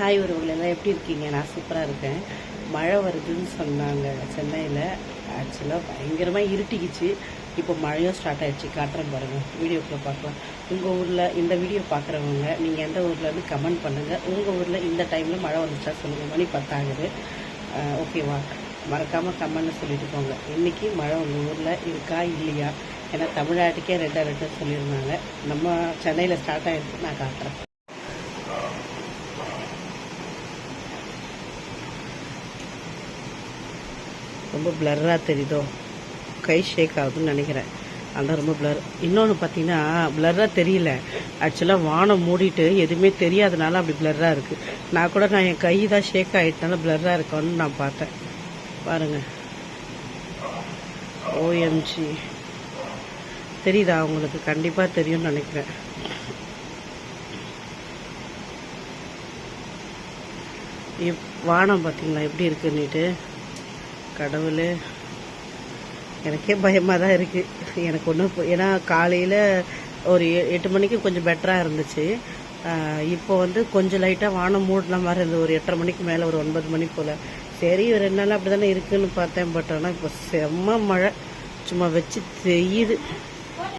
Hi உறவுகள் எல்லாம் எப்படி இருக்கீங்க? நான் சூப்பராக இருக்கேன். மழை வருதுன்னு சொன்னாங்க சென்னையில். ஆக்சுவலாக பயங்கரமாக இருட்டிக்கிச்சு. இப்போ மழையும் ஸ்டார்ட் ஆகிடுச்சு காட்டுறேன் பாருங்கள் வீடியோக்குள்ளே பார்க்கலாம். உங்கள் ஊரில் இந்த வீடியோ பார்க்குறவங்க நீங்கள் எந்த ஊர்லேருந்து கமெண்ட் பண்ணுங்கள் உங்கள் ஊரில் இந்த டைமில் மழை வந்துச்சா சொல்லுங்கள் மணி பத்தாகுது. ஓகேவா மறக்காமல் கமெண்ட்னு சொல்லிட்டு போங்க. இன்றைக்கி மழை உங்கள் ஊரில் இருக்கா இல்லையா? ஏன்னா தமிழ்நாட்டுக்கே ரெண்டாக ரெண்டு சொல்லியிருந்தாங்க. நம்ம சென்னையில் ஸ்டார்ட் ஆகிடுச்சு நான் காட்டுறேன். ரொம்ப பிளர்ராக தெரியுதோ? கை ஷேக் ஆகுதுன்னு நினைக்கிறேன். அதான் ரொம்ப பிளர் இன்னொன்று பார்த்தீங்கன்னா பிளர்ராக தெரியல. ஆக்சுவலாக வானம் மூடிட்டு எதுவுமே தெரியாதனால அப்படி பிளர்ராக இருக்குது நான் கூட நான் என் கை தான் ஷேக் ஆகிட்டனால பிளர்ராக இருக்கோன்னு நான் பார்த்தேன். பாருங்கள் ஓஎம்ஜி தெரியுதா உங்களுக்கு? கண்டிப்பாக தெரியும்னு நினைக்கிறேன். வானம் பார்த்தீங்களா? எப்படி இருக்குன்னுட்டு? கடவுளே. எனக்கே பயமாக தான் இருக்குது எனக்கு ஒன்றும் ஏன்னா காலையில் ஒரு எ- எட்டு மணிக்கு கொஞ்சம் பெட்டராக இருந்துச்சு. இப்போ வந்து கொஞ்சம் லைட்டாக வானம் மூடின மாதிரி இருந்தது. ஒரு எட்டரை மணிக்கு மேலே ஒரு ஒன்பது மணி போல். சரி ஒரு ரெண்டு நாள் அப்படி தானே இருக்குதுன்னு பார்த்தேன். பட் ஆனால் இப்போ செம்ம மழை. சும்மா வச்சு தெரியுது